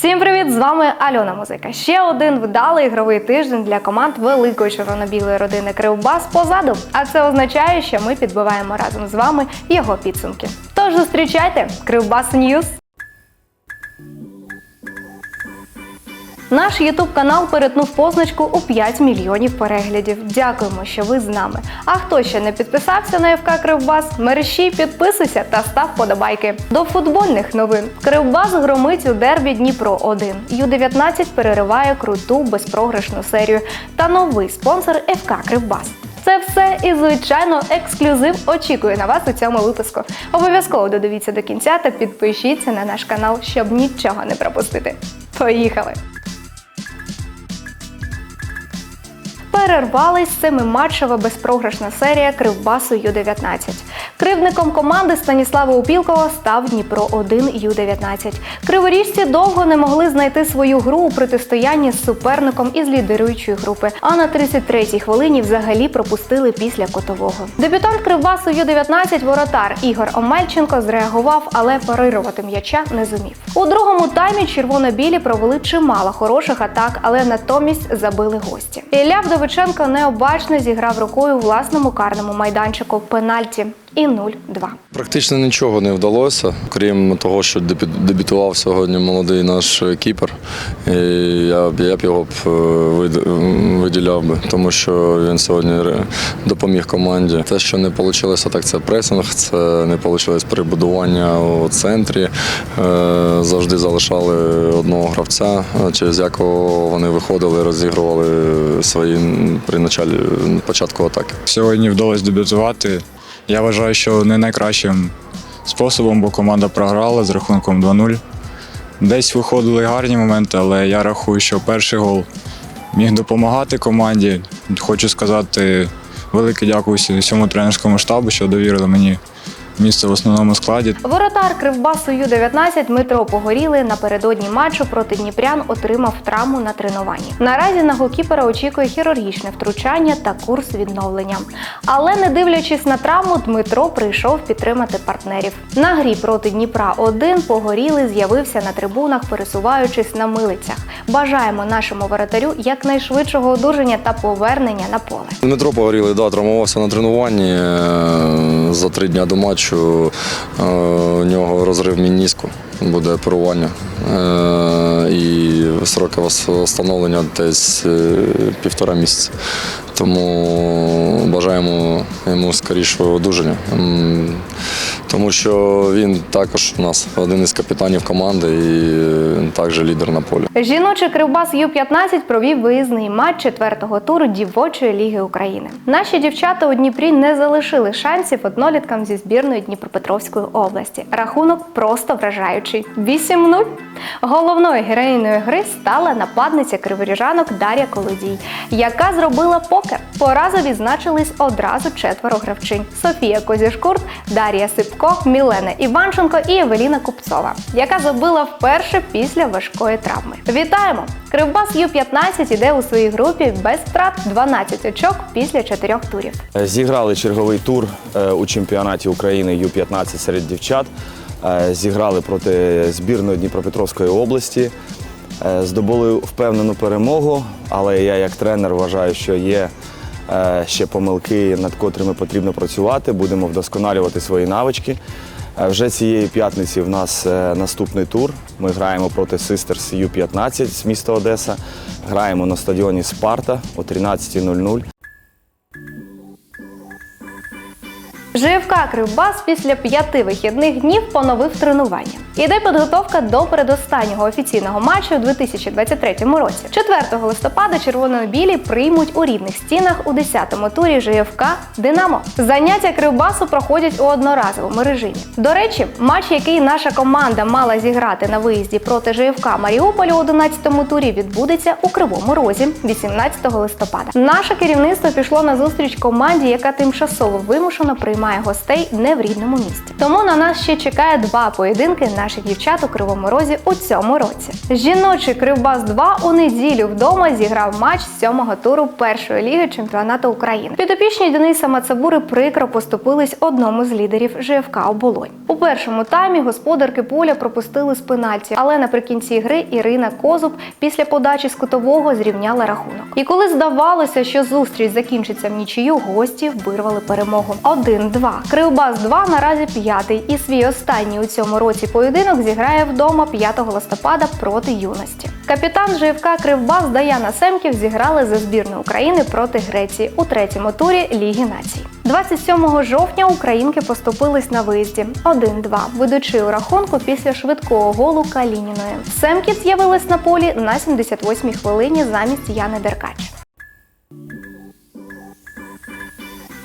Всім привіт! З вами Альона Музика. Ще один вдалий ігровий тиждень для команд великої червоно-білої родини Кривбас позаду. А це означає, що ми підбиваємо разом з вами його підсумки. Тож зустрічайте Кривбас Ньюз! Наш Ютуб канал перетнув позначку у 5 мільйонів переглядів. Дякуємо, що ви з нами. А хто ще не підписався на ФК Кривбас, мерщій підписуйся та став подобайки. До футбольних новин Кривбас громить у дербі Дніпро 1 Ю-19 перериває круту безпрограшну серію. Та новий спонсор ФК Кривбас. Це все і звичайно ексклюзив очікує на вас у цьому випуску. Обов'язково додивіться до кінця та підпишіться на наш канал, щоб нічого не пропустити. Поїхали! Перервалась семиматчева безпрограшна серія Кривбасу Ю-19. Кривдником команди Станіслава Упілкова став Дніпро 1 Ю-19. Криворіжці довго не могли знайти свою гру у протистоянні з суперником із лідируючої групи. А на 33-й хвилині взагалі пропустили після котового. Дебютант Кривбасу Ю-19 воротар Ігор Омельченко зреагував, але парирувати м'яча не зумів. У другому таймі червоно-білі провели чимало хороших атак, але натомість забили гості. Ілля Вдовиченко необачно зіграв рукою власному карному майданчику пенальті і 0-2. Практично нічого не вдалося, крім того, що дебютував сьогодні молодий наш кіпер. І я, б- я б його б е, виділяв би, тому що він сьогодні допоміг команді. Те, що не вийшло, так це пресинг, це не вийшло перебудування у центрі. Е, Завжди залишали одного гравця, е, через якого вони виходили, розігрували свої при началі початку атаки. Сьогодні вдалося дебютувати. Я вважаю, що не найкращим способом, бо команда програла з рахунком 2-0. Десь виходили гарні моменти, але я рахую, що перший гол міг допомагати команді. Хочу сказати велике дякую всьому тренерському штабу, що довірили мені місце в основному складі. Воротар Кривбасу Ю-19 Дмитро Погоріли напередодні матчу проти Дніпрян отримав травму на тренуванні. Наразі на голкіпера очікує хірургічне втручання та курс відновлення. Але не дивлячись на травму, Дмитро прийшов підтримати партнерів. На грі проти Дніпра 1 Погоріли з'явився на трибунах, пересуваючись на милицях. Бажаємо нашому воротарю якнайшвидшого одужання та повернення на поле. Дмитро Погорілий да, травмувався на тренуванні е, за три дні до матчу. Е, У нього розрив мініску, буде оперування. Е, І сроки встановлення десь е, півтора місяця. Тому бажаємо йому скорішого одужання. Тому що він також у нас один із капітанів команди і е, також лідер на полі. Жіночий Кривбас Ю-15 провів виїзний матч четвертого туру Дівочої ліги України. Наші дівчата у Дніпрі не залишили шансів одноліткам зі збірної Дніпропетровської області. Рахунок просто вражаючий 8-0. Головною героїною гри стала нападниця криворіжанок Дар'я Колодій, яка зробила покер. Поразу відзначились одразу четверо гравчинь: Софія Козішкурт, Дар'я Сипко, Мілена Іванченко і Евеліна Купцова, яка забила вперше після важкої травми. Вітаємо! Кривбас Ю-15 іде у своїй групі без втрат 12 очок після чотирьох турів. Зіграли черговий тур е, у чемпіонаті України Ю-15 серед дівчат. Е, Зіграли проти збірної Дніпропетровської області. Е, Здобули впевнену перемогу, але я як тренер вважаю, що є е, ще помилки, над котрими потрібно працювати. Будемо вдосконалювати свої навички. Вже цієї п'ятниці в нас наступний тур. Ми граємо проти Sisters Ю-15 з міста Одеса. Граємо на стадіоні Спарта о 13.00. ЖФК Кривбас після п'яти вихідних днів поновив тренування. Іде підготовка до передостаннього офіційного матчу у 2023 році. 4 листопада червоно-білі приймуть у рідних стінах у 10-му турі ЖФК Динамо. Заняття Кривбасу проходять у одноразовому режимі. До речі, матч, який наша команда мала зіграти на виїзді проти ЖФК Маріуполя у 11-му турі, відбудеться у Кривому Розі 18 листопада. Наше керівництво пішло на зустріч команді, яка тимчасово вимушено приймає гостей не в рідному місті. Тому на нас ще чекає два поєдинки наших дівчат у Кривому Розі у цьому році. Жіночий Кривбас 2 у неділю вдома зіграв матч сьомого туру першої ліги чемпіонату України. Підопічні Дениса Мацабури прикро поступились одному з лідерів ЖФК Оболонь. У першому таймі господарки поля пропустили з пенальті, але наприкінці гри Ірина Козуб після подачі з кутового зрівняла рахунок. І коли здавалося, що зустріч закінчиться в нічию, гості вирвали перемогу. 1-2. Кривбас 2 наразі п'ятий і свій останній у цьому році поєдинок зіграє вдома 5 листопада проти юності. Капітан ЖФК Кривбас Даяна Семків зіграли за збірну України проти Греції у третьому турі Ліги націй. 27 жовтня українки поступились на виїзді 1-2, ведучи у рахунку після швидкого голу Калініної. Семків з'явилась на полі на 78-й хвилині замість Яни Деркач.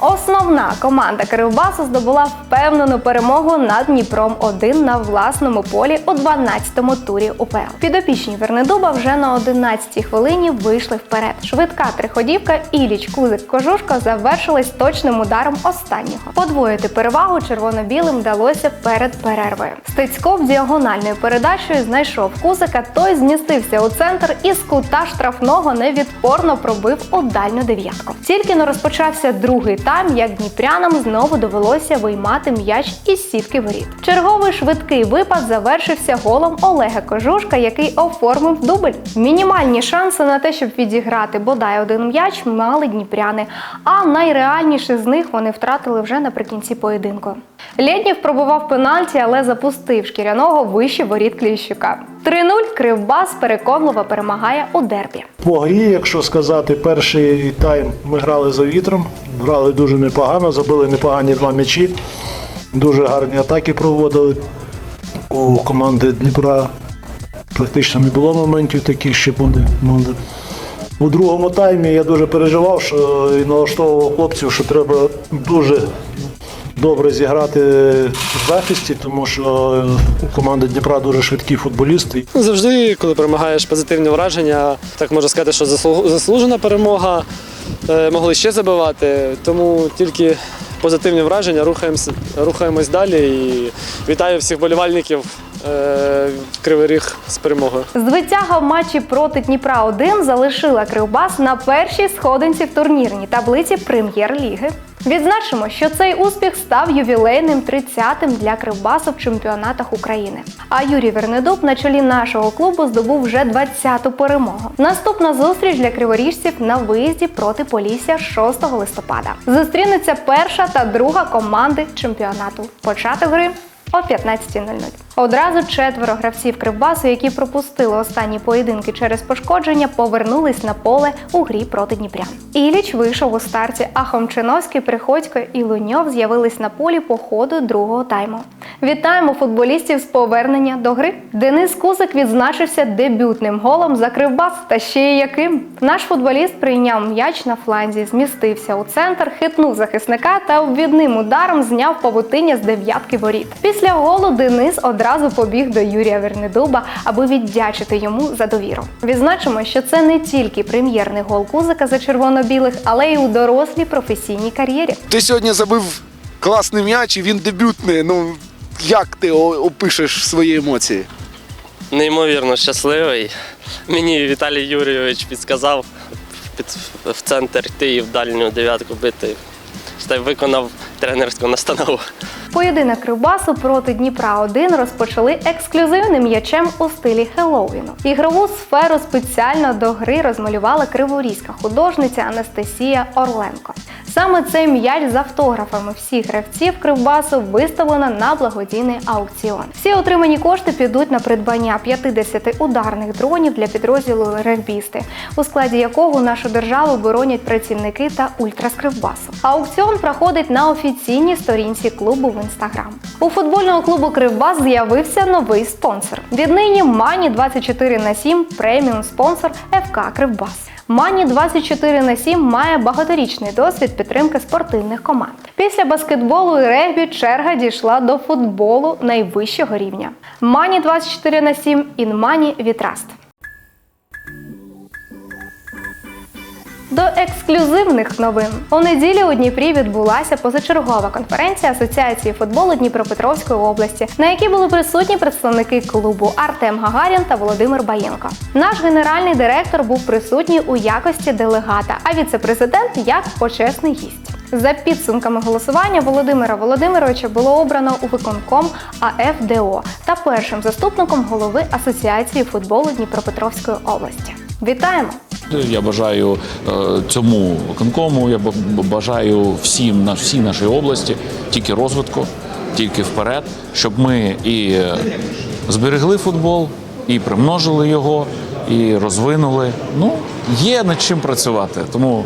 Основна команда Кривбасу здобула впевнену перемогу над Дніпром 1 на власному полі у 12-му турі УПЛ. Підопічні Вернедуба вже на 11-й хвилині вийшли вперед. Швидка триходівка Іліч Кузик Кожушка завершилась точним ударом останнього. Подвоїти перевагу червоно-білим вдалося перед перервою. Стецько діагональною передачею знайшов Кузика, той змістився у центр і з кута штрафного невідпорно пробив у дальню дев'ятку. Тільки но розпочався другий тайм, як дніпрянам знову довелося виймати м'яч із сітки воріт. Черговий швидкий випад завершився голом Олега Кожушка, який оформив дубль. Мінімальні шанси на те, щоб відіграти бодай один м'яч, мали дніпряни. А найреальніші з них вони втратили вже наприкінці поєдинку. Лєднєв пробував пенальті, але запустив шкіряного вище воріт Кліщука. 3-0 Кривбас переконливо перемагає у дербі. По грі, якщо сказати, перший тайм ми грали за вітром, грали дуже непогано, забили непогані два м'ячі, дуже гарні атаки проводили. У команди Дніпра практично не було моментів таких, що буде. У другому таймі я дуже переживав що і налаштовував хлопців, що треба дуже добре зіграти в захисті, тому що у команди Дніпра дуже швидкі футболісти. Ну, Завжди, коли перемагаєш позитивні враження, так можна сказати, що заслужена перемога. Е, Могли ще забивати, тому тільки позитивні враження, рухаємось, рухаємось далі і вітаю всіх болівальників е, Кривий Ріг з перемогою. Звитяга в матчі проти Дніпра 1 залишила Кривбас на першій сходинці в турнірній таблиці прем'єр-ліги. Відзначимо, що цей успіх став ювілейним 30-тим для Кривбасу в чемпіонатах України. А Юрій Вернедуб на чолі нашого клубу здобув вже 20-ту перемогу. Наступна зустріч для криворіжців на виїзді проти Полісся 6 листопада. Зустрінуться перша та друга команди чемпіонату. Початок гри о 15.00. Одразу четверо гравців Кривбасу, які пропустили останні поєдинки через пошкодження, повернулись на поле у грі проти Дніпрян. Іліч вийшов у старті, а Хомчиновський, Приходько і Луньов з'явились на полі по ходу другого тайму. Вітаємо футболістів з повернення до гри. Денис Кузик відзначився дебютним голом за Кривбас. Та ще й яким. Наш футболіст прийняв м'яч на фланзі, змістився у центр, хитнув захисника та обвідним ударом зняв павутиння з дев'ятки воріт. Після голу Денис одразу побіг до Юрія Вернедуба, аби віддячити йому за довіру. Відзначимо, що це не тільки прем'єрний гол Кузика за червоно-білих, але й у дорослій професійній кар'єрі. Ти сьогодні забив класний м'яч і він дебютний. Ну як ти опишеш свої емоції? Неймовірно щасливий. Мені Віталій Юрійович підказав під, в центр йти і в дальню дев'ятку бити. Виконав тренерську настанову. Поєдинок Кривбасу проти Дніпра 1 розпочали ексклюзивним м'ячем у стилі Хеллоуіну. Ігрову сферу спеціально до гри розмалювала криворізька художниця Анастасія Орленко. Саме цей м'яч з автографами всіх гравців Кривбасу виставлено на благодійний аукціон. Всі отримані кошти підуть на придбання 50 ударних дронів для підрозділу регбісти, у складі якого нашу державу боронять працівники та ультрас Кривбасу. Аукціон проходить на офіційній сторінці клубу в інстаграм. У футбольного клубу Кривбас з'явився новий спонсор. Віднині Мані 24 на 7 преміум спонсор ФК Кривбас. Мані 24 на 7 має багаторічний досвід підтримки спортивних команд. Після баскетболу і регбі черга дійшла до футболу найвищого рівня. Мані 24 на 7 Інмані Вітраст. До ексклюзивних новин у неділю у Дніпрі відбулася позачергова конференція Асоціації футболу Дніпропетровської області, на якій були присутні представники клубу Артем Гагарін та Володимир Баєнко. Наш генеральний директор був присутній у якості делегата, а віце-президент як почесний гість. За підсумками голосування Володимира Володимировича було обрано у виконком АФДО та першим заступником голови Асоціації футболу Дніпропетровської області. Вітаємо! Я бажаю е, цьому виконкому, я бажаю всім на всій нашій області тільки розвитку, тільки вперед, щоб ми і е, зберегли футбол, і примножили його, і розвинули. Ну, є над чим працювати, тому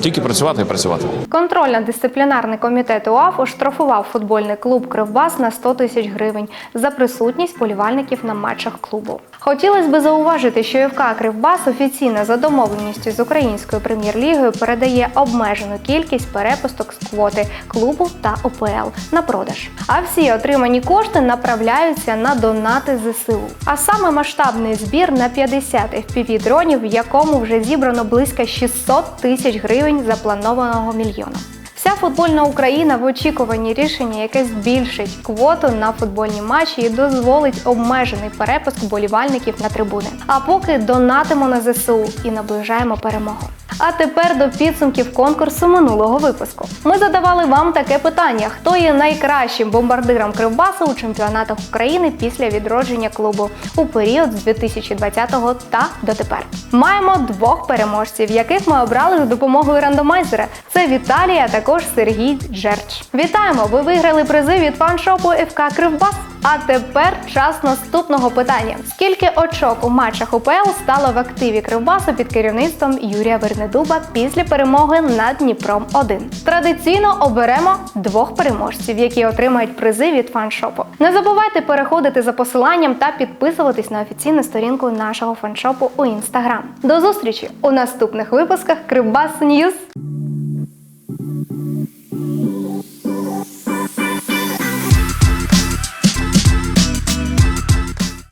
тільки працювати і працювати. Контрольно-дисциплінарний комітет УАФ оштрафував футбольний клуб Кривбас на 100 тисяч гривень за присутність болівальників на матчах клубу. Хотілося би зауважити, що ФК Кривбас офіційно за домовленістю з українською прем'єр-лігою передає обмежену кількість перепусток з квоти клубу та ОПЛ на продаж. А всі отримані кошти направляються на донати ЗСУ. А саме масштабний збір на 50 fpv дронів, в якому вже зібрано близько 600 тисяч гривень запланованого мільйона. Вся футбольна Україна в очікуванні рішення, яке збільшить квоту на футбольні матчі і дозволить обмежений перепуск болівальників на трибуни. А поки донатимо на ЗСУ і наближаємо перемогу. А тепер до підсумків конкурсу минулого випуску. Ми задавали вам таке питання: хто є найкращим бомбардиром Кривбасу у чемпіонатах України після відродження клубу у період з 2020 та дотепер. Маємо двох переможців, яких ми обрали за допомогою рандомайзера. Це Віталій, а також Сергій Джерч. Вітаємо! Ви виграли призи від фаншопу ФК Кривбас. А тепер час наступного питання: скільки очок у матчах УПЛ стало в активі Кривбасу під керівництвом Юрія Вернедуба після перемоги над Дніпром 1 Традиційно оберемо двох переможців, які отримають призи від фаншопу. Не забувайте переходити за посиланням та підписуватись на офіційну сторінку нашого фаншопу у інстаграм. До зустрічі у наступних випусках Кривбас Ньюз.